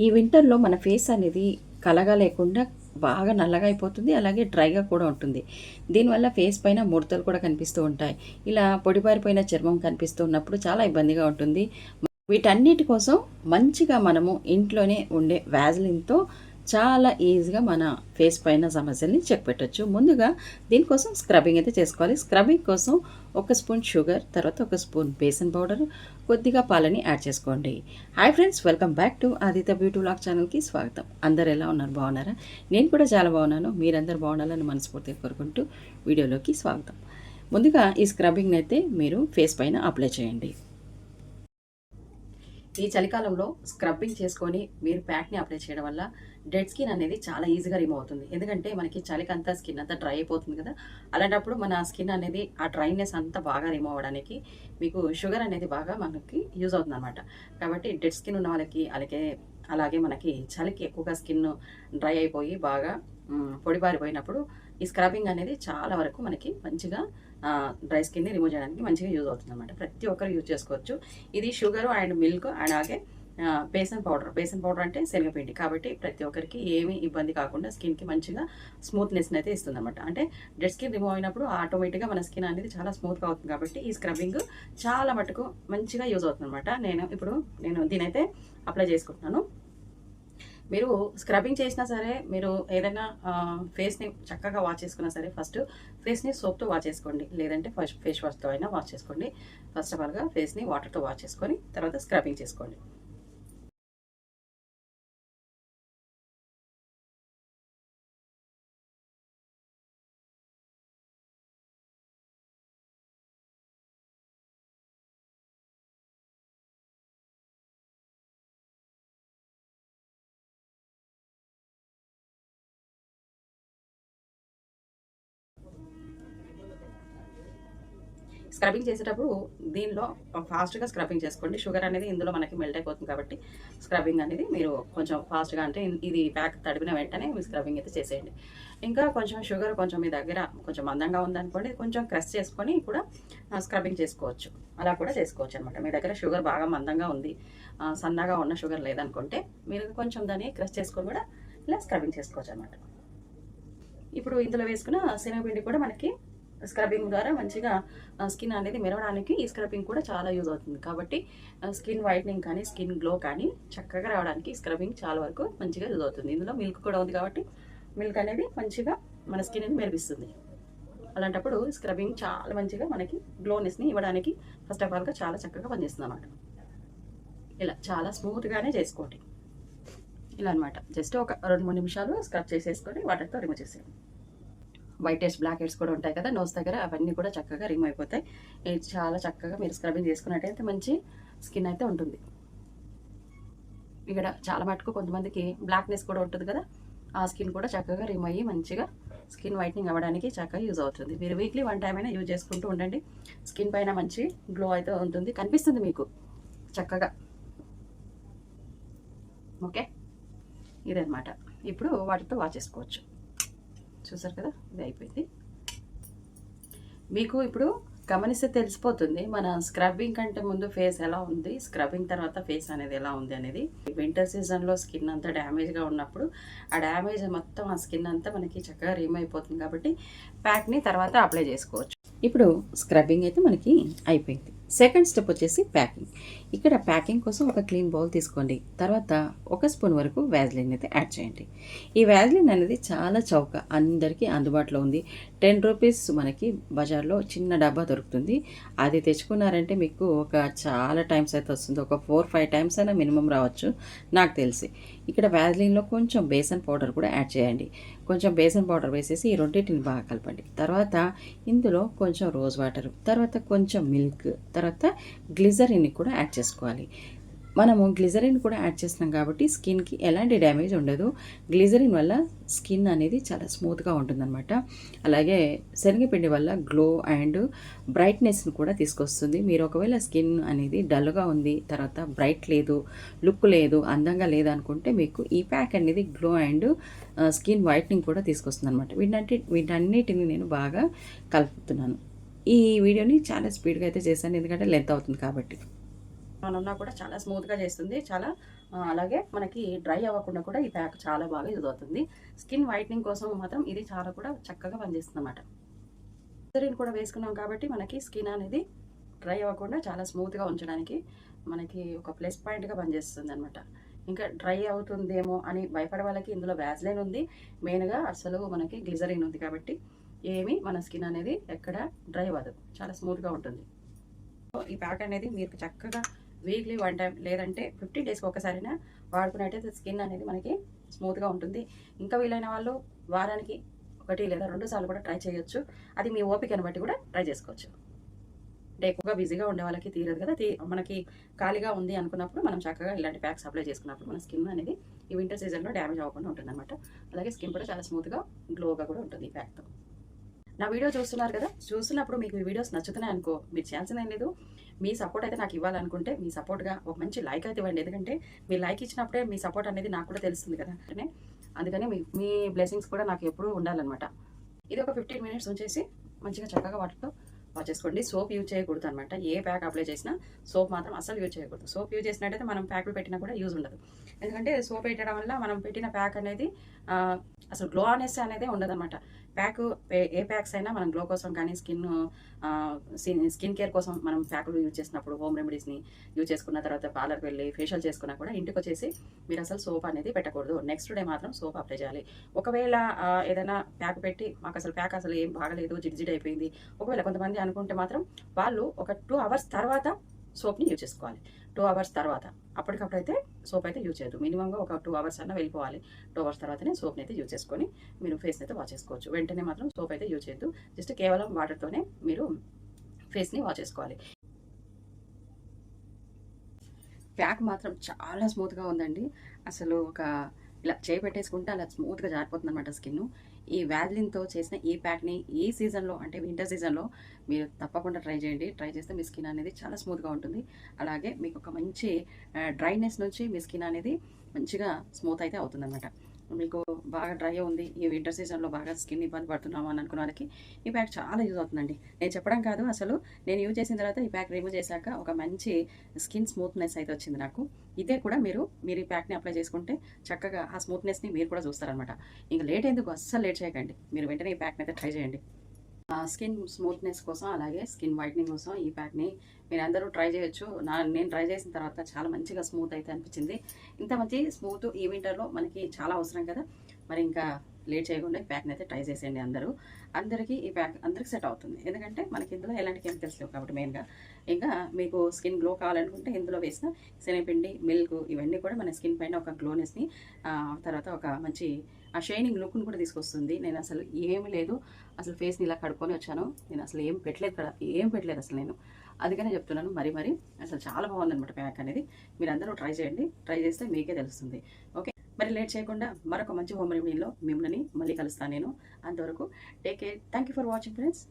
ఈ వింటర్లో మన ఫేస్ అనేది కలగా లేకుండా బాగా నల్లగా అయిపోతుంది అలాగే డ్రైగా కూడా ఉంటుంది. దీనివల్ల ఫేస్ పైన ముడతలు కూడా కనిపిస్తూ ఉంటాయి. ఇలా పొడిపారిపోయిన చర్మం కనిపిస్తూ ఉన్నప్పుడు చాలా ఇబ్బందిగా ఉంటుంది. వీటన్నిటి కోసం మంచిగా మనము ఇంట్లోనే ఉండే వ్యాజ్లిన్తో చాలా ఈజీగా మన ఫేస్ పైన సమస్యల్ని చెక్ పెట్టచ్చు. ముందుగా దీనికోసం స్క్రబ్బింగ్ అయితే చేసుకోవాలి. స్క్రబ్బింగ్ కోసం ఒక స్పూన్ షుగర్ తర్వాత ఒక స్పూన్ బేసన్ పౌడర్ కొద్దిగా పాలని యాడ్ చేసుకోండి. Hi friends welcome back to Aditya beauty blog ఛానల్కి స్వాగతం. అందరు ఎలా ఉన్నారు? బాగున్నారా? నేను కూడా చాలా బాగున్నాను. మీరందరూ బాగుండాలని మనస్ఫూర్తిగా కోరుకుంటూ వీడియోలోకి స్వాగతం. ముందుగా ఈ స్క్రబ్బింగ్ని అయితే మీరు ఫేస్ పైన అప్లై చేయండి. ఈ చలికాలంలో స్క్రబ్బింగ్ చేసుకొని మీరు ప్యాక్ని అప్లై చేయడం వల్ల డెడ్ స్కిన్ అనేది చాలా ఈజీగా రిమూవ్ అవుతుంది. ఎందుకంటే మనకి చలికంతా అంతా స్కిన్ అంతా డ్రై అయిపోతుంది కదా. అలాంటప్పుడు మన స్కిన్ అనేది ఆ డ్రైనెస్ అంతా బాగా రిమూవ్ అవ్వడానికి మీకు షుగర్ అనేది బాగా మనకి యూజ్ అవుతుంది అనమాట కాబట్టి డెడ్ స్కిన్ ఉన్న వాళ్ళకి అలాగే అలాగే మనకి చలికి ఎక్కువగా స్కిన్ డ్రై అయిపోయి బాగా పొడిబారిపోయినప్పుడు ఈ స్క్రబ్బింగ్ అనేది చాలా వరకు మనకి మంచిగా డ్రై స్కిన్ని రిమూవ్ చేయడానికి మంచిగా యూజ్ అవుతుంది అనమాట ప్రతి ఒక్కరు యూజ్ చేసుకోవచ్చు. ఇది షుగర్ అండ్ మిల్క్ అలాగే బేసన్ పౌడర్ బేసన్ పౌడర్ అంటే శనగపిండి కాబట్టి ప్రతి ఒక్కరికి ఏమీ ఇబ్బంది కాకుండా స్కిన్కి మంచిగా స్మూత్నెస్ని అయితే ఇస్తుంది అనమాట అంటే డెడ్ స్కిన్ రిమూవ్ అయినప్పుడు ఆటోమేటిక్గా మన స్కిన్ అనేది చాలా స్మూత్గా అవుతుంది కాబట్టి ఈ స్క్రబ్బింగ్ చాలా మటుకు మంచిగా యూజ్ అవుతుంది అనమాట నేను ఇప్పుడు నేను దీనైతే అప్లై చేసుకుంటున్నాను. మీరు స్క్రబ్బింగ్ చేసినా సరే మీరు ఏదైనా ఫేస్ని చక్కగా వాష్ చేసుకున్నా సరే ఫస్ట్ ఫేస్ని సోప్తో వాష్ చేసుకోండి. లేదంటే ఫస్ట్ ఫేస్ వాష్తో అయినా వాష్ చేసుకోండి. ఫస్ట్ ఆఫ్ ఆల్గా ఫేస్ని వాటర్తో వాష్ చేసుకొని తర్వాత స్క్రబ్బింగ్ చేసుకోండి. స్క్రబ్బింగ్ చేసేటప్పుడు దీనిలో ఫాస్ట్గా స్క్రబ్బింగ్ చేసుకోండి. షుగర్ అనేది ఇందులో మనకి మెల్ట్ అయిపోతుంది కాబట్టి స్క్రబ్బింగ్ అనేది మీరు కొంచెం ఫాస్ట్గా అంటే ఇది ప్యాక్ తడిపిన వెంటనే మీ స్క్రబ్బింగ్ అయితే చేసేయండి. ఇంకా కొంచెం షుగర్ కొంచెం మీ దగ్గర కొంచెం మందంగా ఉందనుకోండి కొంచెం క్రష్ చేసుకొని కూడా స్క్రబ్బింగ్ చేసుకోవచ్చు. అలా కూడా చేసుకోవచ్చు అనమాట మీ దగ్గర షుగర్ బాగా మందంగా ఉంది సన్నగా ఉన్న షుగర్ లేదనుకుంటే మీరు కొంచెం దాన్ని క్రష్ చేసుకొని కూడా ఇలా స్క్రబ్బింగ్ చేసుకోవచ్చు అనమాట ఇప్పుడు ఇందులో వేసుకున్న శనగపిండి కూడా మనకి స్క్రబ్బింగ్ ద్వారా మంచిగా స్కిన్ అనేది మెరవడానికి ఈ స్క్రబ్బింగ్ కూడా చాలా యూజ్ అవుతుంది. కాబట్టి స్కిన్ వైట్నింగ్ కానీ స్కిన్ గ్లో కానీ చక్కగా రావడానికి స్క్రబ్బింగ్ చాలా వరకు మంచిగా యూజ్ అవుతుంది. ఇందులో మిల్క్ కూడా ఉంది కాబట్టి మిల్క్ అనేది మంచిగా మన స్కిన్ అని మెరిపిస్తుంది. అలాంటప్పుడు స్క్రబ్బింగ్ చాలా మంచిగా మనకి గ్లోనెస్ని ఇవ్వడానికి ఫస్ట్ ఆఫ్ ఆల్గా చాలా చక్కగా పనిచేస్తుంది అన్నమాట. ఇలా చాలా స్మూత్గానే చేసుకోండి. ఇలా అనమాట జస్ట్ ఒక రెండు మూడు నిమిషాలు స్క్రబ్ చేసేసుకొని వాటర్తో రిమూవ్ చేసేయండి. వైట్ హెడ్స్ బ్లాక్ హెడ్స్ కూడా ఉంటాయి కదా నోస్ దగ్గర అవన్నీ కూడా చక్కగా రిమూవ్ అయిపోతాయి. ఇది చాలా చక్కగా మీరు స్క్రబ్బింగ్ చేసుకున్నట్టయితే మంచి స్కిన్ అయితే ఉంటుంది. ఇక్కడ చాలా మటుకు కొంతమందికి బ్లాక్నెస్ కూడా ఉంటుంది కదా ఆ స్కిన్ కూడా చక్కగా రిమూవ్ అయ్యి మంచిగా స్కిన్ వైట్నింగ్ అవ్వడానికి చక్కగా యూజ్ అవుతుంది. మీరు వీక్లీ వన్ టైం అయినా యూజ్ చేసుకుంటూ ఉండండి స్కిన్ పైన మంచి గ్లో అయితే ఉంటుంది కనిపిస్తుంది మీకు చక్కగా. ఓకే ఇదనమాట ఇప్పుడు వాటితో వాచ్ చేసుకోవచ్చు. చూసారు కదా? ఇది అయిపోయింది. మీకు ఇప్పుడు గమనిస్తే తెలిసిపోతుంది మన స్క్రబ్బింగ్ కంటే ముందు ఫేస్ ఎలా ఉంది స్క్రబ్బింగ్ తర్వాత ఫేస్ అనేది ఎలా ఉంది అనేది. వింటర్ సీజన్లో స్కిన్ అంతా డ్యామేజ్గా ఉన్నప్పుడు ఆ డ్యామేజ్ మొత్తం ఆ స్కిన్ అంతా మనకి చక్కగా రీమ్ అయిపోతుంది కాబట్టి ప్యాక్ని తర్వాత అప్లై చేసుకోవచ్చు. ఇప్పుడు స్క్రబ్బింగ్ అయితే మనకి అయిపోయింది. సెకండ్ స్టెప్ వచ్చేసి ప్యాకింగ్. ఇక్కడ ప్యాకింగ్ కోసం ఒక క్లీన్ బౌల్ తీసుకోండి. తర్వాత ఒక స్పూన్ వరకు వ్యాజ్లిన్ అయితే యాడ్ చేయండి. ఈ వ్యాజ్లిన్ అనేది చాలా చౌక. అందరికీ అందుబాటులో ఉంది. టెన్ రూపీస్ మనకి బజార్లో చిన్న డబ్బా దొరుకుతుంది. అది తెచ్చుకున్నారంటే మీకు ఒక చాలా టైమ్స్ అయితే వస్తుంది. ఒక ఫోర్ ఫైవ్ టైమ్స్ అయినా మినిమం రావచ్చు. నాకు తెలిసి. ఇక్కడ వ్యాజ్లిన్లో కొంచెం బేసన్ పౌడర్ కూడా యాడ్ చేయండి. కొంచెం బేసన్ పౌడర్ వేసేసి ఈ రెండింటిని బాగా కలపండి. తర్వాత ఇందులో కొంచెం రోజ్ వాటర్ తర్వాత కొంచెం మిల్క్ తర్వాత గ్లిజరిన్ కూడా యాడ్ చేసుకోవాలి. మనము గ్లిజరిన్ కూడా యాడ్ చేస్తున్నాం కాబట్టి స్కిన్కి ఎలాంటి డ్యామేజ్ ఉండదు. గ్లిజరిన్ వల్ల స్కిన్ అనేది చాలా స్మూత్గా ఉంటుందన్నమాట. అలాగే శనగపిండి వల్ల గ్లో అండ్ బ్రైట్నెస్ని కూడా తీసుకొస్తుంది. మీరు ఒకవేళ స్కిన్ అనేది డల్గా ఉంది తర్వాత బ్రైట్ లేదు లుక్ లేదు అందంగా లేదు అనుకుంటే మీకు ఈ ప్యాక్ అనేది గ్లో అండ్ స్కిన్ వైట్నింగ్ కూడా తీసుకొస్తుంది అనమాట వీటన్నిటి వీటన్నిటిని నేను బాగా కలుపుతున్నాను. ఈ వీడియోని చాలా స్పీడ్గా అయితే చేశాను. ఎందుకంటే లెంత్ అవుతుంది కాబట్టి. ఉన్నా కూడా చాలా స్మూత్గా చేస్తుంది. చాలా అలాగే మనకి డ్రై అవ్వకుండా కూడా ఈ ప్యాక్ చాలా బాగా యూజ్ అవుతుంది. స్కిన్ వైట్నింగ్ కోసం మాత్రం ఇది చాలా కూడా చక్కగా పనిచేస్తుంది అనమాట గ్లిజరిన్ కూడా వేసుకున్నాం కాబట్టి మనకి స్కిన్ అనేది డ్రై అవ్వకుండా చాలా స్మూత్గా ఉంచడానికి మనకి ఒక ప్లస్ పాయింట్గా పనిచేస్తుంది అనమాట ఇంకా డ్రై అవుతుందేమో అని భయపడే వాళ్ళకి ఇందులో వ్యాజ్లైన్ ఉంది. మెయిన్గా అసలు మనకి గ్లిజరిన్ ఉంది కాబట్టి ఏమి మన స్కిన్ అనేది ఎక్కడ డ్రై అవ్వదు. చాలా స్మూత్గా ఉంటుంది. సో ఈ ప్యాక్ అనేది మీరు చక్కగా వీక్లీ వన్ టైం లేదంటే ఫిఫ్టీన్ డేస్కి ఒకసారైనా వాడుకున్నట్టయితే స్కిన్ అనేది మనకి స్మూత్గా ఉంటుంది. ఇంకా వీలైన వాళ్ళు వారానికి ఒకటి లేదా రెండు సార్లు కూడా ట్రై చేయొచ్చు. అది మీ ఓపికను బట్టి కూడా ట్రై చేసుకోవచ్చు. అంటే ఎక్కువగా బిజీగా ఉండే వాళ్ళకి తీరదు కదా. తీ మనకి ఖాళీగా ఉంది అనుకున్నప్పుడు మనం చక్కగా ఇలాంటి ప్యాక్స్ అప్లై చేసుకున్నప్పుడు మన స్కిన్ అనేది ఈ వింటర్ సీజన్లో డ్యామేజ్ అవ్వకుండా ఉంటుంది అనమాట అలాగే స్కిన్ కూడా చాలా స్మూత్గా గ్లోగా కూడా ఉంటుంది ఈ ప్యాక్తో నా వీడియో చూస్తున్నారు కదా చూస్తున్నప్పుడు మీకు ఈ వీడియోస్ నచ్చుతున్నాయి అనుకో మీరు చేయాల్సింది ఏం లేదు. మీ సపోర్ట్ అయితే నాకు ఇవ్వాలనుకుంటే మీ సపోర్ట్గా ఒక మంచి లైక్ అయితే ఇవ్వండి. ఎందుకంటే మీ లైక్ ఇచ్చినప్పుడే మీ సపోర్ట్ అనేది నాకు కూడా తెలుస్తుంది కదా. అంటే అందుకని మీ మీ బ్లెస్సింగ్స్ కూడా నాకు ఎప్పుడూ ఉండాలన్నమాట. ఇది ఒక ఫిఫ్టీన్ మినిట్స్ ఉంచేసి మంచిగా చక్కగా వాటితో వాష్ చేసుకోండి. సోప్ యూజ్ చేయకూడదు అనమాట ఏ ప్యాక్ అప్లై చేసినా సోప్ మాత్రం అసలు యూజ్ చేయకూడదు. సోప్ యూజ్ చేసినట్టయితే మనం ప్యాక్లు పెట్టినా కూడా యూజ్ ఉండదు. ఎందుకంటే సోప్ పెట్టడం వల్ల మనం పెట్టిన ప్యాక్ అనేది అసలు గ్లో అనేసి అనేది ఉండదన్నమాట. ప్యాక్ ఏ- ప్యాక్స్ అయినా మనం గ్లో కోసం కానీ స్కిన్ స్కిన్ కేర్ కోసం మనం ప్యాకులు యూజ్ చేసినప్పుడు హోమ్ రెమెడీస్ని యూజ్ చేసుకున్న తర్వాత పార్లర్కి వెళ్ళి ఫేషియల్ చేసుకున్నా కూడా ఇంటికి వచ్చేసి మీరు అసలు సోప్ అనేది పెట్టకూడదు. నెక్స్ట్ డే మాత్రం సోప్ అప్లై చేయాలి. ఒకవేళ ఏదైనా ప్యాక్ పెట్టి మాకు అసలు ప్యాక్ అసలు ఏం బాగలేదు జిడ్జిడ్ అయిపోయింది. ఒకవేళ కొంతమంది అనుకుంటే మాత్రం వాళ్ళు ఒక టూ అవర్స్ తర్వాత సోప్ని యూజ్ చేసుకోవాలి. టూ అవర్స్ తర్వాత. అప్పటికప్పుడు అయితే సోప్ అయితే యూజ్ చేయదు మినిమంగా ఒక టూ అవర్స్ అన్న వెళ్ళిపోవాలి. టూ అవర్స్ తర్వాతనే సోప్ని అయితే యూజ్ చేసుకొని మీరు ఫేస్ అయితే వాష్ చేసుకోవచ్చు. వెంటనే మాత్రం సోప్ అయితే యూజ్ చేయొద్దు. జస్ట్ కేవలం వాటర్తోనే మీరు ఫేస్ని వాష్ చేసుకోవాలి. ప్యాక్ మాత్రం చాలా స్మూత్గా ఉందండి. అసలు ఒక ఇలా చేయి పెట్టేసుకుంటే అలా స్మూత్గా జారిపోతుంది అనమాట స్కిన్. ఈ వ్యాజ్లిన్తో చేసిన ఈ ప్యాక్ని ఈ సీజన్లో అంటే వింటర్ సీజన్లో మీరు తప్పకుండా ట్రై చేయండి. ట్రై చేస్తే మీ స్కిన్ అనేది చాలా స్మూత్గా ఉంటుంది. అలాగే మీకు ఒక మంచి డ్రైనెస్ నుంచి మీ స్కిన్ అనేది మంచిగా స్మూత్ అయితే అవుతుందన్నమాట. మీకు బాగా డ్రై ఉంది. ఈ వింటర్ సీజన్లో బాగా స్కిన్ ఇబ్బంది పడుతున్నాము అని అనుకున్న వాళ్ళకి ఈ ప్యాక్ చాలా యూజ్ అవుతుందండి. నేను చెప్పడం కాదు అసలు. నేను యూజ్ చేసిన తర్వాత ఈ ప్యాక్ రిమూవ్ చేశాక ఒక మంచి స్కిన్ స్మూత్నెస్ అయితే వచ్చింది నాకు. ఇదే కూడా మీరు మీరు ఈ ప్యాక్ని అప్లై చేసుకుంటే చక్కగా ఆ స్మూత్నెస్ని మీరు కూడా చూస్తారనమాట ఇంకా లేట్ ఎందుకు? అస్సలు లేట్ చేయకండి. మీరు వెంటనే ఈ ప్యాక్ని అయితే ట్రై చేయండి. స్కిన్ స్మూత్నెస్ కోసం అలాగే స్కిన్ వైట్నింగ్ కోసం ఈ ప్యాక్ని మీరు అందరూ ట్రై చేయొచ్చు. నా నేను ట్రై చేసిన తర్వాత చాలా మంచిగా స్మూత్ అయితే అనిపించింది. ఇంత మంచి స్మూత్ ఈ వింటర్లో మనకి చాలా అవసరం కదా. మరి ఇంకా లేట్ చేయకుండా ఈ ప్యాక్ని అయితే ట్రై చేసేయండి అందరూ. అందరికీ ఈ ప్యాక్ అందరికి సెట్ అవుతుంది. ఎందుకంటే మనకి ఇందులో ఎలాంటి కెమికల్స్ లేవు కాబట్టి మెయిన్గా ఇంకా మీకు స్కిన్ గ్లో కావాలనుకుంటే ఇందులో వేసిన శనగపిండి మిల్క్ ఇవన్నీ కూడా మన స్కిన్ పైన ఒక గ్లోనెస్ని తర్వాత ఒక మంచి ఆ షైనింగ్ లుక్ను కూడా తీసుకొస్తుంది. నేను అసలు ఏమి లేదు. అసలు ఫేస్ని ఇలా కడుక్కొని వచ్చాను. నేను అసలు ఏం పెట్టలేదు కదా ఏం పెట్టలేదు అసలు నేను. అందుకనే చెప్తున్నాను మరి మరి అసలు చాలా బాగుందనమాట ప్యాక్ అనేది. మీరు అందరూ ట్రై చేయండి. ట్రై చేస్తే మీకే తెలుస్తుంది. ఓకే మరి లేట్ చేయకుండా మరొక మంచి హోమ్ రెమెడీలో మిమ్మల్ని మళ్ళీ కలుస్తాను నేను. అంతవరకు take care thank you for watching friends